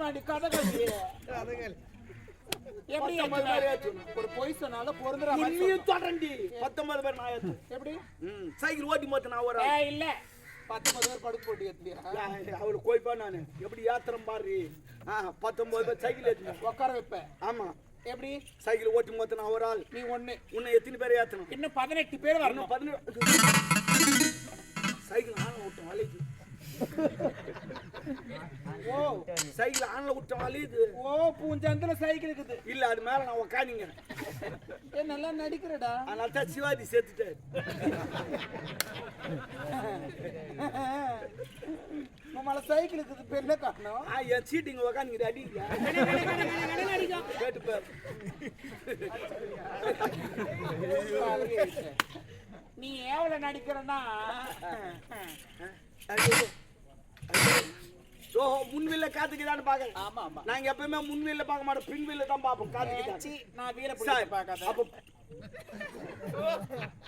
ஏத்தனாடி கதகளி. எப்படி? பேர் ஏத்தணும். ஒரு பொய் சொன்னாலும் பொருந்துற. தொடரண்டி பத்தொன்பது பேர் நான் ஏத்து. எப்படி? சைக்கிள் ஓட்டி போத்து நான் ஒரு இல்ல. பத்தொன்பது பேர் படுத்து போட்டு ஏத்துலியா அவரு கோய்ப்பா நானு. எப்படி யாத்திரம் பாரு. பத்தொன்பது பேர் சைக்கிள் ஏத்தணும் உட்கார வைப்பேன் ஆமா. எப்படி? சைக்கிள் ஓட்டி போத்து நான் ஒரு ஆள். நீ ஒண்ணு. உன்னை எத்தனை பேர் ஏத்தணும்? இன்னும் பதினெட்டு பேர் வரணும். பதினேழு சைக்கிள் ஆன விட்டோம் வலிக்கு. ஓ சைக்கிள் ஆன்ல விட்டோம் வலிது ஓ பூஞ்சந்தில சைக்கிள் இருக்குது. இல்ல அது மேல நான் உக்காந்தீங்க. ஏ நல்லா நடிக்கிறடா. அதனால தான் சிவாஜி சேர்த்துட்டாரு. நம்மள சைக்கிள் இருக்குது பெரிய காட்டணும் ஆ என் சீட்டு இங்க உக்காந்துங்க அடிங்க கேட்டு பாரு. நீ எவ்வளவு நடிக்கிறன்னா. ஓஹோ முன்வில்ல காத்துக்குதான்னு பாக்க ஆமா ஆமா. நாங்க எப்பவுமே முன்வில்ல பார்க்க மாட்டோம் பின்வில்ல தான் பார்ப்போம் காத்துக்குதான். சீ, நான் வீர பார்க்காத. அப்ப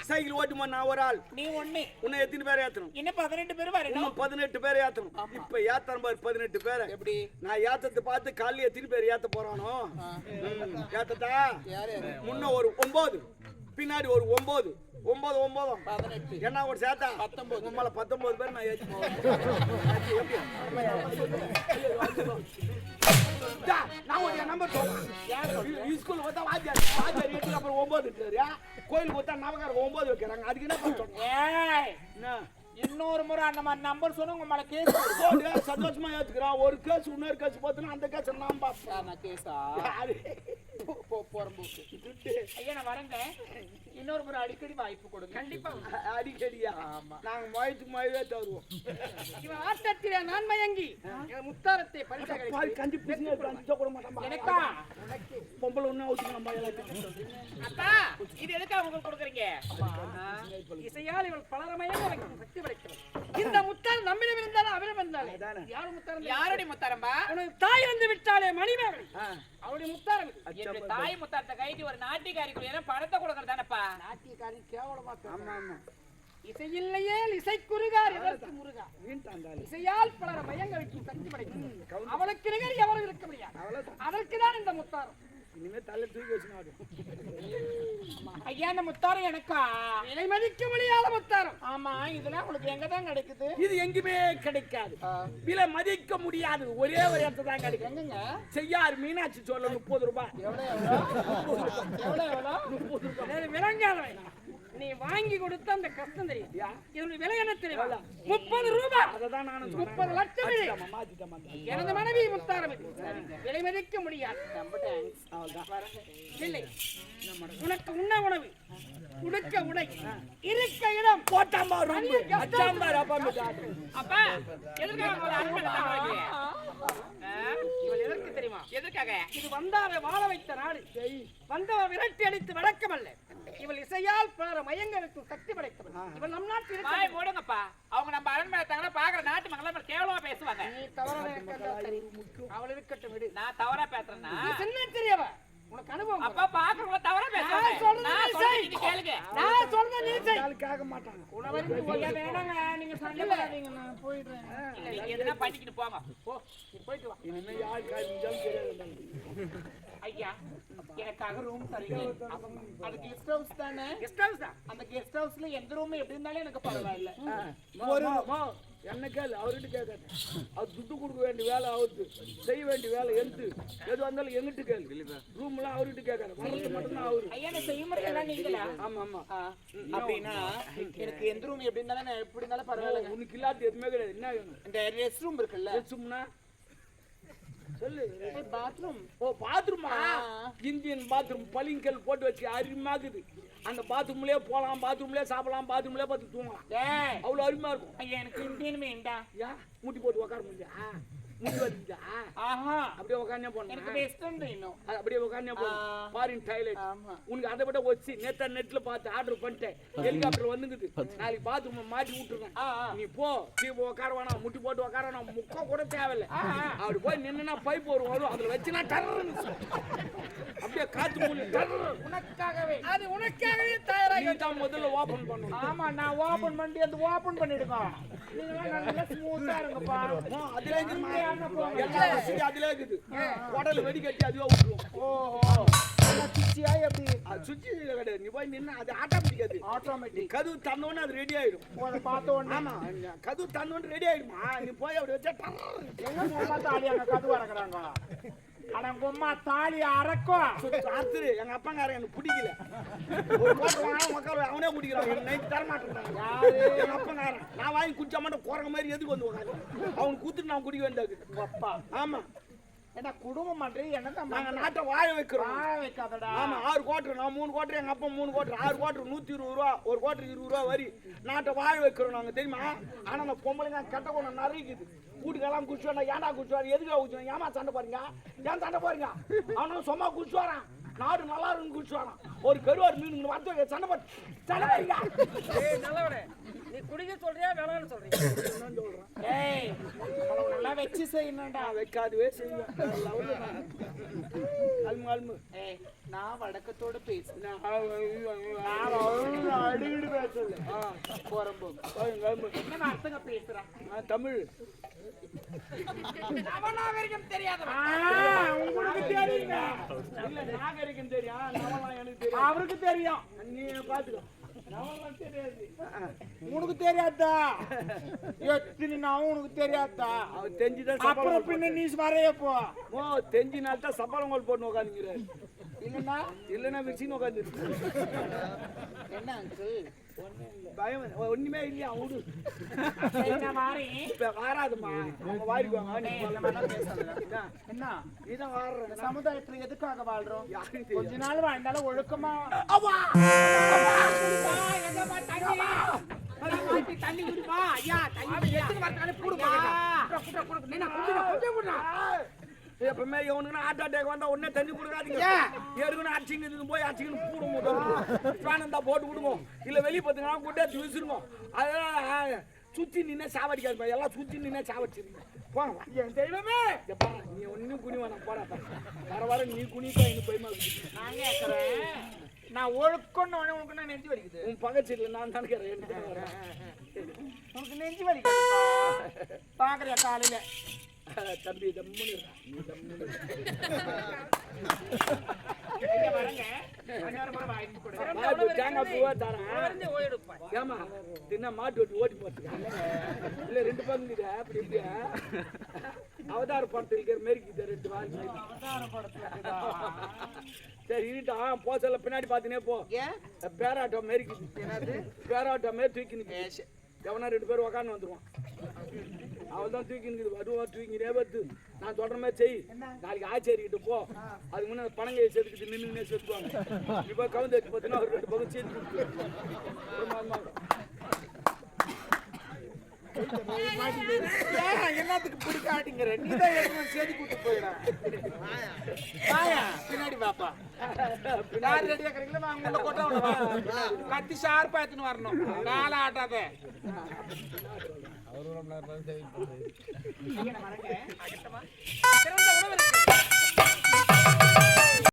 சைக்கிள் ஓட்டுமா நான் ஒரு ஆள். நீ ஒண்ணு. உன்னை எத்தனை பேர் ஏத்தணும்? பதினெட்டு பேர் வரணும் பதினெட்டு பேர் ஏத்தணும். இப்ப ஏத்தணும் பாரு பதினெட்டு பேர். எப்படி? நான் ஏத்தத்தை பார்த்து காலையில எத்தனை பேர் ஏத்த போறானோ? ஏத்தத்தா முன்ன ஒரு ஒன்பது. பின்னாடி ஒரு ஒன்பது ஒன்பது ஒன்பதும் பதினெட்டு. என்ன ஒரு சேர்த்தா பத்தொன்பது. உம்மல பத்தொன்பது பேர் நான். டா, நான் ஒரு நம்பர் சொல்றேன். ஸ்கூல் பார்த்தா வாத்தியார் வாத்தியார் எட்டு அப்புறம் ஒன்பது இருக்காரு கோயிலுக்கு பார்த்தா நவகாரம் ஒன்பது வைக்கிறாங்க. அதுக்கு என்ன பண்ணுறோம் இன்னொரு முறை அந்த மாதிரி நம்பர் சொன்னா உங்க மேல கேஸ் சந்தோஷமா ஏத்துக்கிறான் ஒரு கேஸ் இன்னொரு கேஸ் பார்த்தோன்னா அந்த கேஸ் நான் பார்ப்பேன். கேஸா யாரு? போ- போ. போறம்போக்கு ஐயா நான் வரேங்க. இன்னொரு முறை அடிக்கடி வாய்ப்பு கொடுங்க. கண்டிப்பா. அடிக்கடியா? நாங்க மயத்துக்கு மயவே தருவோம் இவன் ஆட்டத்திலே நான் மயங்கி முத்தாரத்தை பரிசு பாரு, கஞ்சி பிசுங்க அஞ்சு கூட மாட்டான். எனக்கா? பொம்பளை ஒண்ணு அத்தா இது எதுக்காக உங்களுக்கு கொடுக்குறீங்க? இசையால் இவள் பலரமயம் வைக்கும் சக்தி படைக்கிறது. இந்த முத்தார் நம்மிடம் இருந்தாலும் அவரிடம் இருந்தாலே யாரும் முத்தாரம் யாருடைய முத்தாரம்பா? உனது தாய் வந்து விட்டாலே மணிமேகலை. அவருடைய முத்தாரம். என்னுடைய தாய் முத்தாரத்தை கைட்டு ஒரு நாட்டிக்காரிக்குள்ள பணத்தை கொடுக்கறதானப்பா நாட்டியக்காரி கேவலமா ஆமா ஆமா. இசை இல்லையே இசை குறுகார் எதற்கு முருகா இசையால் பலர மயங்களுக்கு சக்தி படைக்கிறது அவளுக்கு நிகர் எவரும் இருக்க முடியாது. அதற்கு தான் இந்த முத்தாரம். இனிமே தலை தூக்கி வச்சுனாடு ஐயா இந்த முத்தாரம் எனக்கா? விலை மதிக்க முடியாத முத்தாரம். ஆமா இதெல்லாம் உங்களுக்கு எங்க தான் கிடைக்குது? இது எங்குமே கிடைக்காது. விலை மதிக்க முடியாது. ஒரே ஒரு இடத்துல தான் கிடைக்கும் எங்கங்க? செய்யார் மீனாட்சி சொல்ல முப்பது ரூபாய். எவ்வளவு எவ்வளவு? எவ்வளவு எவ்வளவு? அதாவது விளங்காதவன் நீ வாங்கி கொடுத்த அந்த கஷ்டம் தெரியும் இதனுடைய விலை என்ன தெரியும்? முப்பது ரூபாய் அதை தான் நானும் முப்பது லட்சம். எனது மனைவி முத்தாரம். இது. விலை மதிக்க முடியாது. இல்லை. உனக்கு உண்ண உணவு உடுக்க உடை இருக்க இடம். போட்டாம்பா அப்பா மிட்டா. எதுக்காக தெரியுமா? எதற்காக இது வந்தாரை வாழ வைத்த நாடு. வந்தவ விரட்டி அடித்து அல்ல இவள் இசையால் பலர மயங்களுக்கு சக்தி படைத்தவள். இவள் நம் நாட்டில் இருக்க வாய் மூடுங்கப்பா. அவங்க நம்ம அரண்மனை எடுத்தாங்கன்னா பாக்குற நாட்டு மக்கள் நம்ம கேவலமா பேசுவாங்க. நீ சரி. அவள் இருக்கட்டும் விடு. நான் தவறா பேசுறேன்னா? சின்ன தெரியவ உனக்கு அனுபவம் அப்பா பாக்குறவங்க தவறா பேசுவாங்க நான் சொல்றது நான் நீ சொல்றது செய். நீங்க கேளுங்க. நான் சொல்றத நீ செய். ஆள் கேட்க மாட்டாங்க உணவருக்கு ஐயா, வேணாங்க நீங்க சண்டை போடாதீங்க நான் போயிடுறேன். இல்ல நீங்க எதுனா பண்ணிக்கிட்டு போங்க போ நீ போயிட்டு வா. இனிமே யார் காய்ச்சாலும் தெரியாது ஐயா எனக்காக ரூம் தரீங்க. அது கெஸ்ட் ஹவுஸ் தானே? கெஸ்ட் ஹவுஸ் தான் அந்த கெஸ்ட் ஹவுஸ்ல எந்த ரூம் எப்படி இருந்தாலும் எனக்கு பரவாயில்ல. ஒரு என்ன கேளு அவர்கிட்ட கேட்காது. அவர் துட்டு கொடுக்க வேண்டிய வேலை அவருக்கு. செய்ய வேண்டிய வேலை எந்து எது வந்தாலும் எங்கிட்ட கேளு. ரூம் எல்லாம் அவர்கிட்ட கேட்காது. வர்றது மட்டும்தான் அவரு. ஆமா ஆமா. அப்படின்னா எனக்கு எந்த ரூம் எப்படி இருந்தாலும் நான் எப்படி இருந்தாலும் பரவாயில்லைங்க. உனக்கு இல்லாத எதுவுமே கிடையாது. என்ன இந்த ரெஸ்ட் ரூம் இருக்குல்ல? சும்னா சொல்லு. பாத்ரூம் ஓ பாத்ரூமா. இந்தியன் பாத்ரூம் பளிங்கல் போட்டு வச்சு அருமையாகுது அந்த பாத்ரூம்லயே போலாம் பாத்ரூம்லயே சாப்பிடலாம் பாத்ரூம்லயே பார்த்து தூங்கலாம். அவ்வளவு அருமையா இருக்கும். எனக்கு இந்தியன் வேண்டா யா முட்டி போட்டு உட்கார முடியா? ஆஹா. அப்படியே உட்காந்தே எனக்கு போனேன் அப்படியே உட்காந்தே போனேன். ஃபாரின் டாய்லெட் ஆமா. உனக்கு அதை விட வச்சு நேத்தா நெட்ல பார்த்து ஆர்டர் பண்ணிட்டேன். ஹெலிகாப்டர் வந்துங்குது நாளைக்கு பாத்ரூம் மாட்டி விட்டுருக்கேன். நீ போ. நீ உட்கார வேணாம். முட்டி போட்டு உட்கார வேணாம். முக்கா கூட தேவையில்ல. அப்படி போய் நின்னா பைப் வரும் வரும். அதுல வச்சுனா டர்ன்னு அப்படியே காத்து உனக்காகவே. அது உனக்காகவே தயாராகி நீ தான் முதல்ல ஓபன் பண்ணணும் ஆமா நான் ஓபன் பண்ணி அது ஓபன் பண்ணிடுங்க. நீங்க நல்லா ஸ்மூத்தா இருங்கப்பா. அதுல இருந்து எல்லா இருக்குது. குடல் வெடி கட்டி அதுவா விட்டுருவோம். ஓஹோ. சுச்சியா எப்படி அது சுவிட்ச் கிடையாது. நீ போய் நின்று அது ஆட்டோமேட்டிக் அது. ஆட்டோமேட்டிக் கதவு தந்தோடனே அது ரெடி ஆயிடும். அதை பார்த்த உடனே. ஆமா கதவு ரெடி ஆயிடுமா? நீ போய் அப்படி வச்சா டர்ரு. எங்க உங்க அம்மா தாலி அங்க கது அறக்குறாங்க ஆனா உங்க அம்மா தாலி அறக்கும் ராத்திரி எங்க அப்பங்காரன் எனக்கு பிடிக்கல. ஒரு கோட்டை வாங்க உட்கார அவனே குடிக்கிறான். எனக்கு நைட் தர மாட்டேங்கிறான் யாரு? எங்க அப்பங்காரன். நான் வாங்கி குடிச்சா மட்டும் குரங்க மாதிரி எதுக்கு வந்து உட்காந்து அவனுக்கு குத்துட்டு நான் குடிக்க வேண்டியது அப்பா. ஆமா. என்ன குடும்பம் பண்றது என்னதான் நாங்க நாட்டை வாழ வைக்கிறோம். வாழ வைக்காதடா. ஆமா ஆறு கோட்டர் நான் மூணு கோட்டர் எங்க அப்பா மூணு கோட்டர் ஆறு கோட்டர் நூத்தி இருபது ரூபா ஒரு கோட்டர் இருபது ரூபா வரி. நாட்டை வாழ வைக்கிறோம் நாங்க தெரியுமா? ஆனா அந்த பொம்பளைங்க கெட்ட குணம் நிறைக்குது வீட்டுக்கெல்லாம் குடிச்சுவாங்க ஏன்டா குடிச்சுவாரு எதுக்கு குடிச்சுவாங்க ஏமா சண்டை போறீங்க ஏன் சண்டை போறீங்க அவனும் சும்மா குடிச்சு வரான். நாடு நல்லா இருக்குன்னு குடிச்சு வரான். ஒரு கருவாடு மீன் வரத்து சண்டை போட்டு சண்டை நீ குடிக்க சொல்றியா வேணாம்னு சொல்றியா? சொல்றேன் ஏய் நல்லா வச்சு செய்யணும்டா. நான் வைக்காதவே செய்வேன். அல்மு அல்மு. ஏய் நான் வடக்கத்தோட பேசுனேன் நான் அடிக்கடி பேசல. அல்மு. என்ன அர்த்தங்க பேசுறான்? நான் தமிழ். அவனாகரிகம் தெரியாதவன். உங்களுக்கு தெரியுங்க இல்ல நாகரிகம் தெரியும். எனக்கு தெரியும். அவருக்கு தெரியும். நீ பாத்துக்கோ. தெரியாது உனக்கு தெரியாதா? எத்தனை நான் உனக்கு தெரியாதா? தெரிஞ்சுதான் அப்புறம் பின்ன நீ வரைய போ. ஓ தெரிஞ்சினால தான் சப்பளம் கோல் போட்டு உட்காந்துங்கிறாரு இல்லைன்னா? இல்லைன்னா மிக்சின்னு உட்காந்து என்ன அங்கிள் பயம். ஒண்ணுமே இல்லையா? விடு என்ன மாறி? இப்ப வாராதுமா அவங்க வாரிக்குவாங்க. என்ன? நீதான் வாடுற. சமுதாயத்துல எதுக்காக வாழ்றோம்? கொஞ்ச நாள் வாழ்ந்தாலும் ஒழுக்கமா தண்ணி குடிப்பா. ஐயா தண்ணி எடுத்து எப்பவுமே இவனுக்கு ஹார்ட் அட்டாக் வந்தா உடனே தண்ணி கொடுக்காதீங்க? எதுக்குன்னு அடிச்சிங்க போய் அடிச்சிங்கன்னு போடுவோம் ஃபேன் இருந்தா போட்டு விடுவோம் இல்ல வெளியே பார்த்தீங்கன்னா கூட்டே விசிருங்க அதெல்லாம் சுத்தி நின்னே சாவடிக்காது எல்லாம் சுத்தி நின்னே சாவடிச்சிருங்க. போங்க. என் தெய்வமே! பாரு, நீ ஒன்னும் குனி வேணாம் போடா வர வர நீ குனிப்பா எனக்கு பயமா இருக்குது நான் கேட்கறேன் நான் ஒழுக்கம்னு உடனே உனக்கு நான் நெஞ்சு வலிக்குது? உன் பக்கச்சீட்டில் நான் தான் வரேன். உனக்கு நெஞ்சு வலிக்குதுப்பா. பாக்குறியா காலையில. தம்பி தம்முன்னு மாட்டு தேங்காய் பூவா தரேன். ஏமா தின்னா மாட்டு ஓட்டி ஓட்டி போட்டுக்க? இல்ல ரெண்டு பங்கு அப்படி இப்படியா? அவதார படத்தில் இருக்கிற மாரி ரெண்டு வாங்கி சரி இருட்டான் போசல பின்னாடி பாத்துனே போ. பேராட்டோ மாரி பேராட்டோ மாரி தூக்கி நிற்குது எவனா ரெண்டு பேரும் உக்காந்து வந்துடுவான் அவள் தான் தூக்கி வருவா தூக்கினே பார்த்து நான் சொல்ற மாதிரி செய். நாளைக்கு ஆச்சேரிக்கிட்டு போ. அதுக்கு முன்னே பணங்கையை செதுக்கிட்டு நின்று செதுக்குவாங்க இப்போ கவுந்து வச்சு பார்த்தீங்கன்னா ஒரு ரெண்டு பக்கம் சேர்த்து ஒரு மாதம் மாதம் ஏன் என்னத்துக்கு பிடிக்காட்டிங்கிற நீ தான் எடுத்து செடி கூட்டு போயிடா வாயா பின்னாடி பாப்பா யார் ரெடியா கிடைக்கல வாங்க உள்ள கொட்ட விட கத்தி ஷார்ப்பா எடுத்துன்னு வரணும் நாள ஆட்டாத அவரு